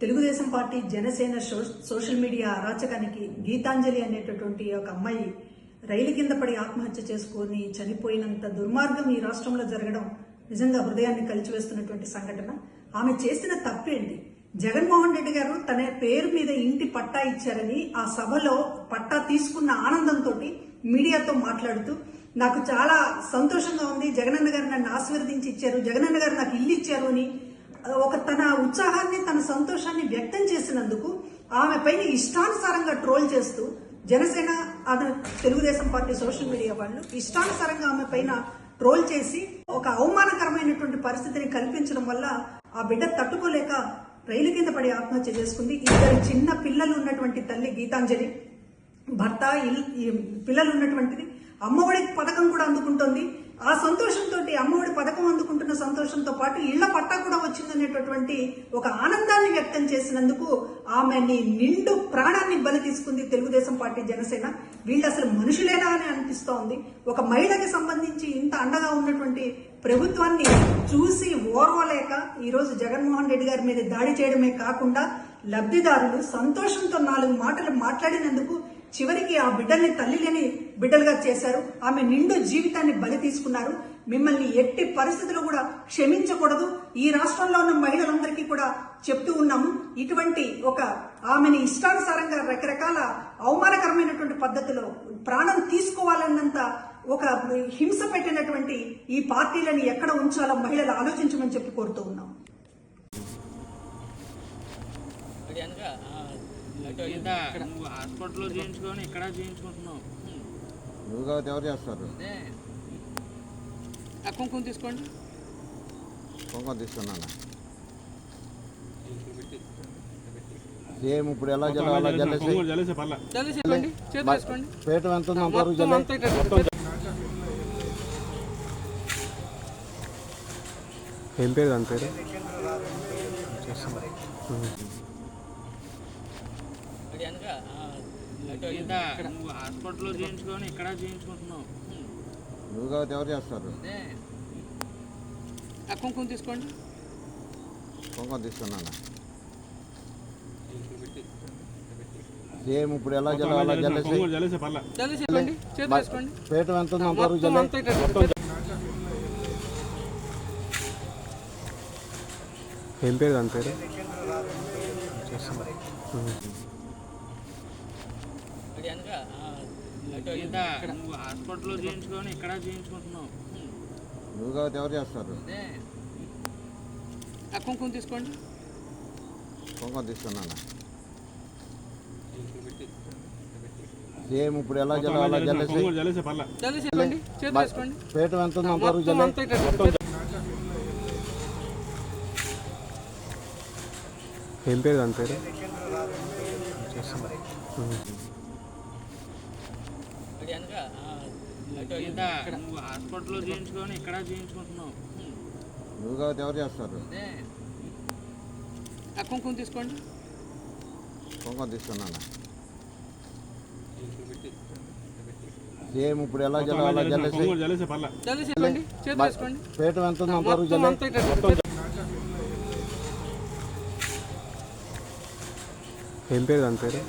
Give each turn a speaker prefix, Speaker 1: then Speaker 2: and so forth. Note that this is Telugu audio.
Speaker 1: Telugu Desam party Janasena so- social media అరాచకానికి Geetanjali అనేటటువంటి ఒక అమ్మాయి రైలు కింద పడి ఆత్మహత్య చేసుకొని చనిపోయినంత దుర్మార్గం ఈ రాష్ట్రంలో జరగడం నిజంగా హృదయాన్ని కలిచివేస్తున్నటువంటి సంఘటన. ఆమె చేసిన తప్పేంటి? జగన్మోహన్ రెడ్డి గారు తన పేరు మీద ఇంటి పట్టా ఇచ్చారని ఆ సభలో పట్టా తీసుకున్న ఆనందంతో మీడియాతో మాట్లాడుతూ నాకు చాలా సంతోషంగా ఉంది. జగనన్న గారు నన్ను ఆశీర్వదించి ఇచ్చారు. జగనన్న గారు నాకు ఇల్లు ఇచ్చారు అని ఒక తన ఉత్సాహాన్ని తన సంతోషాన్ని వ్యక్తం చేసినందుకు ఆమె పైన ఇష్టానుసారంగా ట్రోల్ చేస్తూ జనసేన అద తెలుగుదేశం పార్టీ సోషల్ మీడియా వాళ్ళు ఇష్టానుసారంగా ఆమె పైన ట్రోల్ చేసి ఒక అవమానకరమైనటువంటి పరిస్థితిని కల్పించడం వల్ల ఆ బిడ్డ తట్టుకోలేక రైలు కింద పడి ఆత్మహత్య చేసుకుంది. ఇద్దరు చిన్న పిల్లలు ఉన్నటువంటి తల్లి గీతాంజలి భర్త ఈ పిల్లలు ఉన్నటువంటిది అమ్మఒడి పథకం కూడా అందుకుంటుంది. ఆ సంతోషంతో అమ్మఒడి పథకం అందుకుంటున్న సంతోషంతో పాటు ఇళ్ళ పట్టా కూడా ఒక ఆనందాన్ని వ్యక్తం చేసినందుకు ఆమెని నిండు ప్రాణాన్ని బలి తీసుకుంది తెలుగుదేశం పార్టీ జనసేన. వీళ్ళు అసలు మనుషులేనా అని అనిపిస్తోంది. ఒక మహిళకి సంబంధించి ఇంత అండగా ఉన్నటువంటి ప్రభుత్వాన్ని చూసి ఓర్వలేక ఈరోజు జగన్మోహన్ రెడ్డి గారి మీద దాడి చేయడమే కాకుండా లబ్ధిదారులు సంతోషంతో నాలుగు మాటలు మాట్లాడినందుకు చివరికి ఆ బిడ్డల్ని తల్లి లేని బిడ్డలుగా చేశారు. ఆమె నిండు జీవితాన్ని బలి తీసుకున్నారు. మిమ్మల్ని ఎట్టి పరిస్థితుల్లో కూడా క్షమించకూడదు. ఈ రాష్ట్రంలో ఉన్న మహిళలందరికీ కూడా చెప్తూ ఉన్నాము ఇటువంటి ఒక ఆమెని ఇష్టానుసారంగా రకరకాల అవమానకరమైనటువంటి పద్ధతిలో ప్రాణం తీసుకోవాలన్నంత ఒక హింస పెట్టినటువంటి ఈ పార్టీలను ఎక్కడ ఉంచాలో మహిళలు ఆలోచించమని చెప్పి కోరుతూ ఉన్నాం.
Speaker 2: హాస్పిటల్లో చేయించుకొని ఇక్కడ చేయించుకుంటున్నావు.
Speaker 3: ఎవరు చేస్తారు?
Speaker 4: కుంకుమ తీసుకోండి.
Speaker 3: కుంకుమ తీసుకున్నాను? సేమ్ ఇప్పుడు ఎలా జల్లాలి జల్లేసి
Speaker 4: చేతి
Speaker 3: పేట ఎంత ఉంది జల్లి
Speaker 5: ఏం పేరు దాని పేరు?
Speaker 2: హాస్పిటల్లో చేయించుకొని ఇక్కడ చేయించుకుంటున్నావు.
Speaker 3: నువ్వు కాబట్టి ఎవరు చేస్తారు?
Speaker 4: కుంకుమ తీసుకోండి.
Speaker 3: కుంకుమ తీసుకున్నాను? సేమ్ ఇప్పుడు ఎలా జల్లాలి జల్లేసి పేట ఎంత
Speaker 4: ఇట్లా
Speaker 5: ఏం పేరు దాని పేరు?
Speaker 2: గీత నువ్వు హాస్పిటల్లో చేయించుకొని ఇక్కడ చేయించుకుంటున్నావు.
Speaker 3: నువ్వు కాబట్టి ఎవరు చేస్తారు?
Speaker 4: కుంకుమ తీసుకోండి.
Speaker 3: కుంకుమ తీసుకున్నాను? సేమ్ ఇప్పుడు ఎలా జల్లాలి జల్లేసి పేట ఎంత అంతవరకు
Speaker 5: ఏం పేరు దాని పేరు?
Speaker 4: అది అనగా ఆ, అటు
Speaker 2: గీత నువ్వు హాస్పిటల్లో చేయించుకొని ఇక్కడ చేయించుకుంటున్నావు.
Speaker 3: నువ్వు కాబట్టి ఎవరు చేస్తారు?
Speaker 4: కుంకుమ తీసుకోండి.
Speaker 3: కుంకుమ తీసుకున్నాను? సేమ్ ఇప్పుడు ఎలా జల్లాలి జల్లేసి పేట ఎంత ఉంది అంతవరకు జల్లి
Speaker 5: ఏం పేరు దాని పేరు?